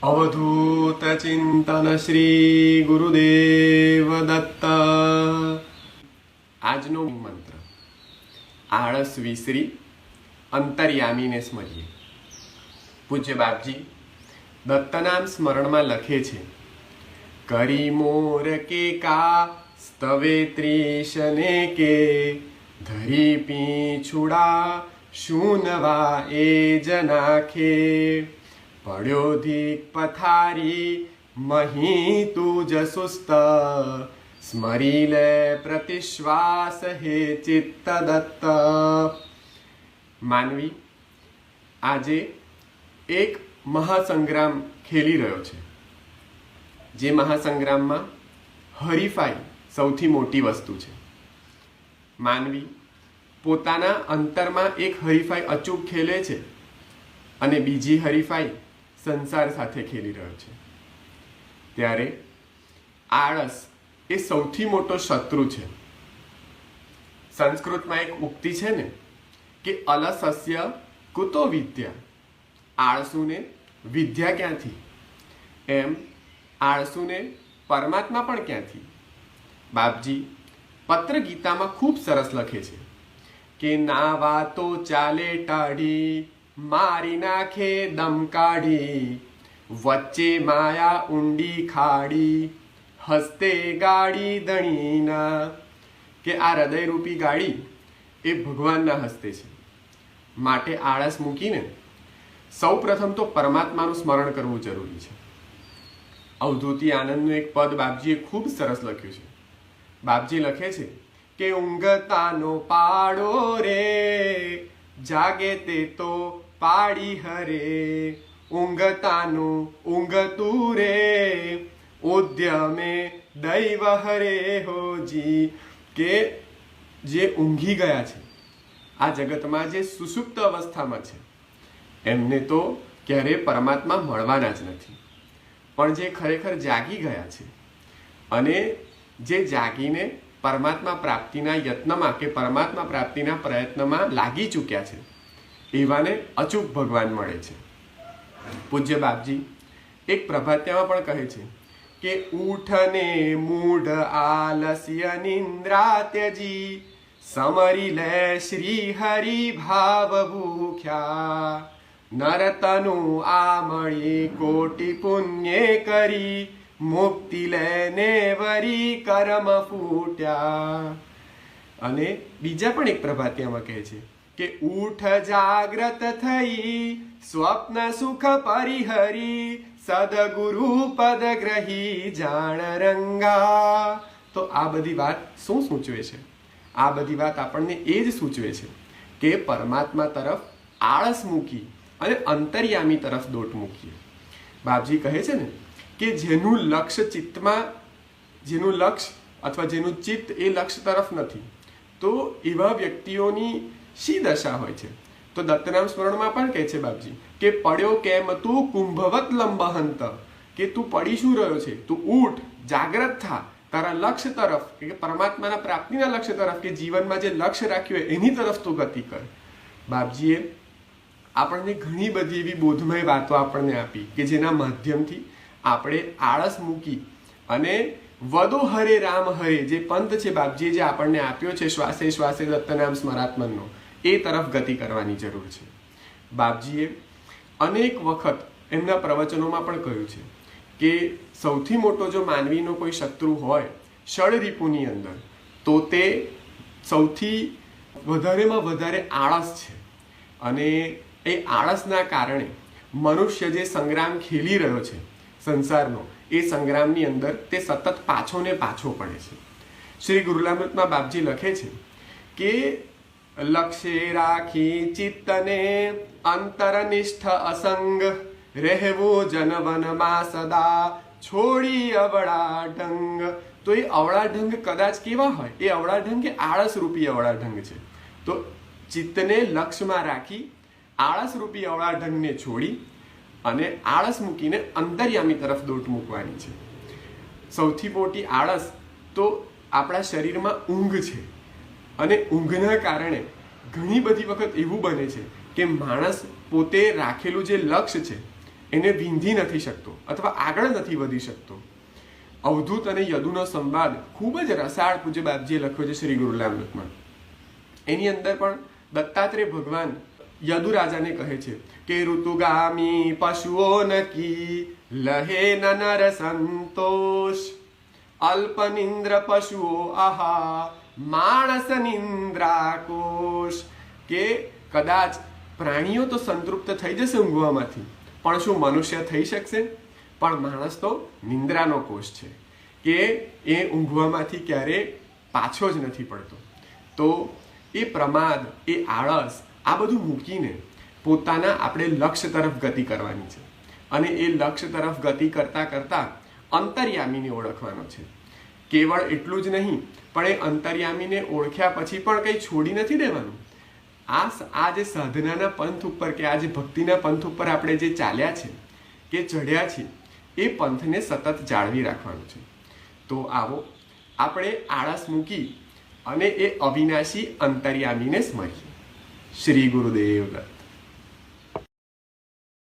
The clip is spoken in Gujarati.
અવધૂત ચિંતન શ્રી ગુરુદેવ દત્ત આજનો મંત્ર આળસ વિસરી અંતર્યામીને સ્મરીએ પૂજ્ય બાપજી દત્તનામ સ્મરણમાં લખે છે કરી મોર કે કા સ્તવે ત્રીશને કે ધરી પીછુડા શુનવા એ જ નાખે પડ્યો દીક પથારી, મહી તું જ સુસ્ત. સ્મરી લે પ્રતિશ્વાસ હે ચિત્ત દત્ત માનવી, આજે એક મહાસંગ્રામ ખેલી રહ્યો છે. જે મહાસંગ્રામમાં હરીફાઈ સૌથી મોટી વસ્તુ છે. માનવી પોતાના અંતરમાં એક હરીફાઈ અચૂક ખેલે છે અને બીજી હરીફાઈ સંસાર સાથે ખેલી રહ્યો છે. ત્યારે આળસ એ સૌથી મોટો શત્રુ છે. સંસ્કૃતમાં એક ઉક્તિ છે ને, કે અલસસ્ય કુતો વિદ્યા. આળસુને વિદ્યા ક્યાંથી? એમ, આળસુને પરમાત્મા પણ ક્યાંથી? બાપજી પત્ર ગીતામાં ખૂબ સરસ લખે છે કે, ના વાતો ચાલે ટાઢી મારી નાખે દમ કાઢી, વચ્ચે માયા ઊંડી ખાડી, હસ્તે ગાડી દણીના કે આ હૃદયરૂપી ગાડી એ ભગવાનના હસ્તે છે. માટે આળસ મૂકીને સૌ પ્રથમ તો પરમાત્માનું સ્મરણ કરવું જરૂરી છે. અવધૂતિ આનંદનું એક પદ બાપજીએ ખૂબ સરસ લખ્યું છે. બાપજી લખે છે કે ઊંઘતાનો પાડો રે જાગે તે તો પાડી હરે, ઊંઘતાનું ઊંઘતું રે ઉદ્યમે દૈવ હરે હોજી કે જે ઊંઘી ગયા છે. આ જગતમાં જે સુસુપ્ત અવસ્થામાં છે, એમને તો ક્યારેય પરમાત્મા મળવાના જ નથી. પણ જે ખરેખર જાગી ગયા છે, અને જે જાગીને પરમાત્મા પ્રાપ્તિના યત્નમાં કે પરમાત્મા પ્રાપ્તિના પ્રયત્નમાં લાગી ચૂક્યા છે, એવાને અચૂક ભગવાન મળે છે. પૂજ્ય બાપજી, એક પ્રભાત્યામાં પણ કહે છે કે, ઉઠને મૂઢ આલસ્ય નિંદ્રા ત્યજી સમરી લે શ્રી હરિ ભાવ ભૂખ્યા નરતનુ આ મળી કોટી પુણ્ય કરી મુક્તિ લેને વરી કર્મ ફૂટ્યા. અને બીજા પણ એક પ્રભાત્યામાં કહે છે કે ઉઠ જાગ્રત થઈ, સ્વપ્ન સુખ પરિહરી, સદગુરુ પદ ગ્રહી જાણ રંગા. તો આ બધી વાત શું સૂચવે છે? આ બધી વાત આપણને એ જ સૂચવે છે કે પરમાત્મા તરફ આળસ મૂકી અને અંતર્યામી તરફ દોટ મૂકીએ. બાપજી કહે છે ને કે જેનું લક્ષ્ય ચિત્તમાં, જેનું લક્ષ્ય અથવા જેનું ચિત્ત એ લક્ષ્ય તરફ નથી. તો એવા વ્યક્તિઓની શી દશા હોય છે? તો દત્તનામ સ્મરણમાં પણ કહે છે બાપજી કે પડ્યો કેમ તું કુંભવત લંબહંત? કે તું પડી શું રહ્યો છે? તું ઉઠ જાગ્રત થા. તારા લક્ષ્ય તરફ, કે પરમાત્માના પ્રાપ્તિના લક્ષ્ય તરફ, કે જીવનમાં જે લક્ષ્ય રાખ્યું હોય એની તરફ તું ગતિ કર. બાપજીએ આપણને ઘણી બધી એવી બોધમય વાતો આપણને આપી કે જેના માધ્યમથી આપણે આળસ મૂકી અને વધુ હરે રામ હરે, જે પંથ છે બાપજીએ જે આપણને આપ્યો છે શ્વાસે શ્વાસે દત્તનામ સ્મરાત્મનનો, એ તરફ ગતિ કરવાની જરૂર છે. બાપજીએ અનેક વખત એમના પ્રવચનોમાં પણ કહ્યું છે કે સૌથી મોટો જો માનવીનો કોઈ શત્રુ હોય ષડરીપુની અંદર, તો તે સૌથી વધારેમાં વધારે આળસ છે. અને એ આળસના કારણે મનુષ્ય જે સંગ્રામ ખેલી રહ્યો છે સંસારનો. એ સંગ્રામની અંદર તે સતત પાછો ને પાછો પડે છે. શ્રી ગુરુલામૃતમાં બાપજી લખે છે કે લક્ષ્ય રાખી ચિત્તને અંતરનિષ્ઠ અસંગ, રહેવું જનવનમાં સદા છોડી અવળા ઢંગ તો એ અવળા ઢંગ કદાચ કેવા હોય? એ અવળા ઢંગ એ આળસ રૂપી અવળા ઢંગ છે. તો ચિત્તને લક્ષ્યમાં રાખી આળસ રૂપી અવળા ઢંગને છોડી અને આળસ મૂકીને અંતર્યામી તરફ દોટ મૂકવાની છે. સૌથી મોટી આળસ તો આપણા શરીરમાં ઊંઘ છે. અને ઊંઘના કારણે ઘણી બધી વખત એવું બને છે કે માણસ પોતે રાખેલું જે લક્ષ્ય છે, એને વિંધી નથી શકતો અથવા આગળ નથી વધી શકતો. અવધૂત અને યદુનો સંવાદ ખૂબ જ રસાળ પૂજ્ય બાપજીએ લખ્યો છે શ્રી ગુરુલામ રામૃતમાં એની અંદર પણ દત્તાત્રેય ભગવાન યદુ રાજાને કહે છે કે, ઋતુગામી પશુઓ નકી લહે નર સંતોષ. અલ્પ નિંદ્ર પશુઓ આહા, માણસ નિંદ્રાકોશ કે, કદાચ પ્રાણીઓ તો સંતૃપ્ત થઈ જશે ઊંઘવામાંથી, પણ શું મનુષ્ય થઈ શકશે? પણ માણસ તો નિંદ્રાનો કોષ છે. કે, એ ઊંઘવામાંથી ક્યારે પાછો જ નથી પડતો. તો એ પ્રમાદ, એ આળસ આ બધું મૂકીને પોતાના આપણે લક્ષ્ય તરફ ગતિ કરવાની છે. અને એ લક્ષ્ય તરફ ગતિ કરતા કરતા અંતર્યામીને ઓળખવાનો છે. કેવળ એટલું જ નહીં, પણ એ અંતર્યામીને ઓળખ્યા પછી પણ કંઈ છોડી નથી દેવાનું. આ આ જે સાધનાના પંથ ઉપર કે આ જે ભક્તિના પંથ ઉપર આપણે જે ચાલ્યા છે, કે ચઢ્યા છીએ એ પંથને સતત જાળવી રાખવાનું છે. તો આવો, આપણે આળસ મૂકી અને એ અવિનાશી અંતર્યામીને સ્મરીએ. શ્રી ગુરુદેવ દત્ત